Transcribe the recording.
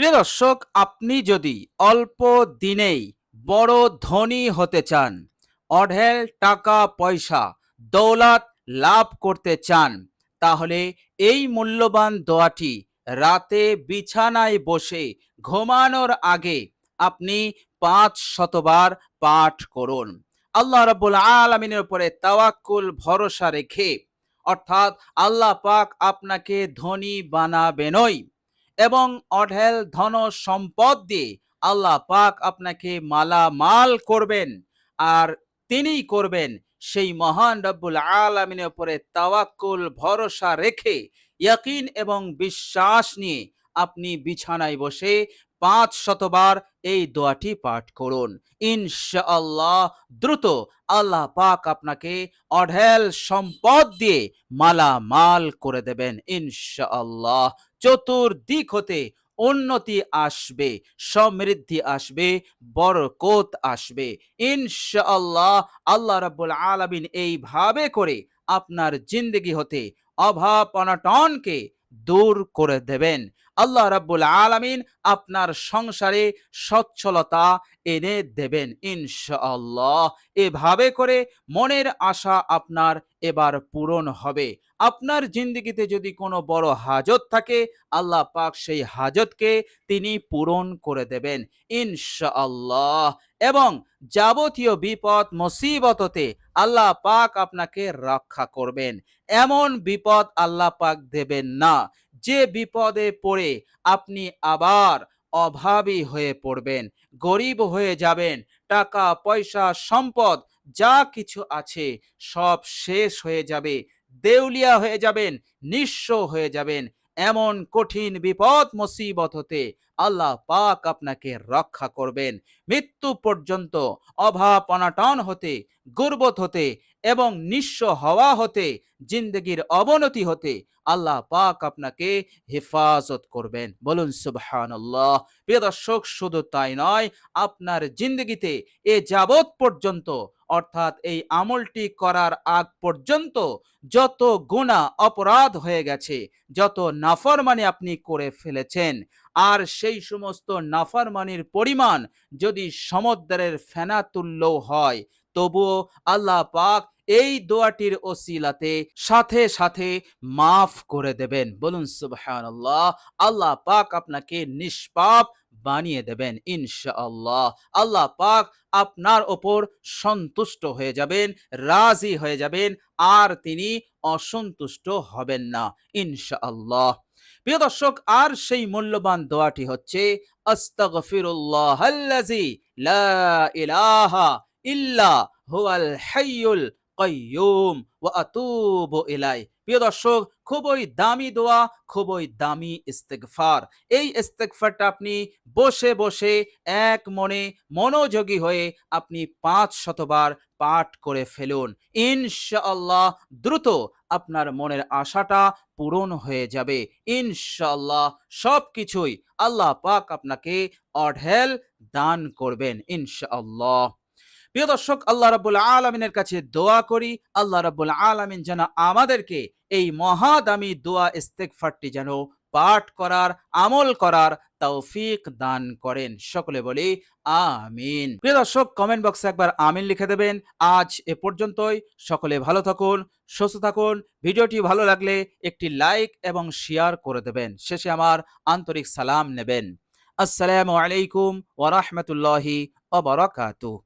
প্রিয় দর্শক, আপনি যদি অল্প দিনেই বড় ধনী হতে চান, অঢেল টাকা পয়সা দৌলত লাভ করতে চান, তাহলে এই মূল্যবান দোয়াটি রাতে বিছানায় বসে ঘুমানোর আগে আপনি পাঁচ শতবার পাঠ করুন। আল্লাহ রাব্বুল আলমিনের উপরে তাওয়াক্কুল ভরসা রেখে, অর্থাৎ আল্লাহ পাক আপনাকে ধনী বানাবেনই এবং অঢেল ধন সম্পদ দিয়ে আল্লাহ পাক আপনাকে মালামাল করবেন আর তিনিই করবেন সেই মহান রব্বুল আলমিনের উপরে তাওয়াক্কুল, ভরসা রেখে, ইয়াকিন এবং বিশ্বাস নিয়ে আপনি বিছানায় বসে পাঁচ শতবার এই দোয়াটি পাঠ করুন। ইনশাআল্লাহ দ্রুত আল্লাহ পাক আপনাকে অঢেল সম্পদ দিয়ে মালামাল করে দেবেন। ইনশাআল্লাহ চতুর্দিক হতে উন্নতি আসবে, সমৃদ্ধি আসবে, বরকত আসবে। ইনশাআল্লাহ আল্লাহ রাব্বুল আলামিন এইভাবে করে আপনার জিন্দগি হতে অভাব অনটনকে দূর করে দেবেন। আল্লাহ রাব্বুল আলামিন আপনার সংসারে সচ্ছলতা এনে দেবেন, ইনশাআল্লাহ। এভাবে করে মনের আশা আপনার এবার পূরণ হবে। আপনার জিন্দগিতে যদি কোনো বড় হাজত থাকে, আল্লাহ পাক সেই হাজতকে তিনি পূরণ করে দেবেন, ইনশাআল্লাহ। এবং যাবতীয় বিপদ, মুসিবততে আল্লাহ পাক আপনাকে রক্ষা করবেন। এমন বিপদ আল্লাহ পাক দেবেন না যে বিপদে পড়ে আপনি আবার অভাবী হয়ে পড়বেন, গরিব হয়ে যাবেন, টাকা, পয়সা, সম্পদ, যা কিছু আছে সব শেষ হয়ে যাবে, দেউলিয়া হয়ে যাবেন, নিঃস্ব হয়ে যাবেন এমন কঠিন বিপদ মুসিবত হতে আল্লাহ পাক আপনাকে রক্ষা করবেন। মৃত্যু পর্যন্ত অভাব অনাটন হতে, গুরবত হতে এবং নিঃস্ব হওয়া হতে, জিন্দগির অবনতি হতে আল্লাহ পাক আপনাকে হেফাজত করবেন। বলুন সুবহান আল্লাহ প্রিয় দর্শক, শুধু তাই নয়, আপনার জিন্দগিতে এ যাবৎ পর্যন্ত অর্থাৎ এই আমলটি করার আগ পর্যন্ত যত গুণা অপরাধ হয়ে গেছে, যত নাফরমানি আপনি করে ফেলেছেন, আর সেই সমস্ত নাফরমানির পরিমাণ যদি সমুদ্রের ফেনা তুল্য হয়, তবুও আল্লাহ পাক এই দোয়াটির ওসিলাতে সাথে সাথে মাফ করে দেবেন। বলুন সুবহান আল্লাহ আল্লাহ পাক আপনাকে নিষ্পাপ বানিয়ে দেবেন, ইনশাআল্লাহ। আল্লাহ পাক আপনার ওপর সন্তুষ্ট হয়ে যাবেন, রাজি হয়ে যাবেন, আর তিনি অসন্তুষ্ট হবেন না, ইনশাআল্লাহ। প্রিয় দর্শক, আর সেই মূল্যবান দোয়াটি হচ্ছে লা ইলাহা ইল্লা হুয়াল হাইয়ুল কাইয়ুম ওয়া আতুবু প্রিয় দর্শক, খুবই দামি দোয়া, খুবই দামি ইস্তেগফার। এই ইস্তেগফারটা আপনি বসে বসে এক মনে মনোযোগী হয়ে আপনি পাঁচ শতবার পাঠ করে ফেলুন। ইনশাআল্লাহ দ্রুত আপনার মনের আশাটা পূরণ হয়ে যাবে। ইনশাআল্লাহ সব কিছুই আল্লাহ পাক আপনাকে অঢেল দান করবেন, ইনশাআল্লাহ। প্রিয় দর্শক, আল্লাহ রাব্বুল আলমিনের কাছে দোয়া করি। আল্লাহ রাব্বুল আলমিন যেন আমাদেরকে এই মহাদামি দোয়া ইস্তেকফারটি যেন পাঠ করার, আমল করার তৌফিক দান করেন। সকলে বলি, আমিন। প্রিয় দর্শক কমেন্ট বক্সে একবার আমিন লিখে দেবেন। আজ এ পর্যন্তই। সকলে ভালো থাকুন, সুস্থ থাকুন। ভিডিওটি ভালো লাগলে একটি লাইক এবং শেয়ার করে দেবেন। শেষে আমার আন্তরিক সালাম নেবেন। আসসালামু আলাইকুম ওয়া বারাকাতুহু।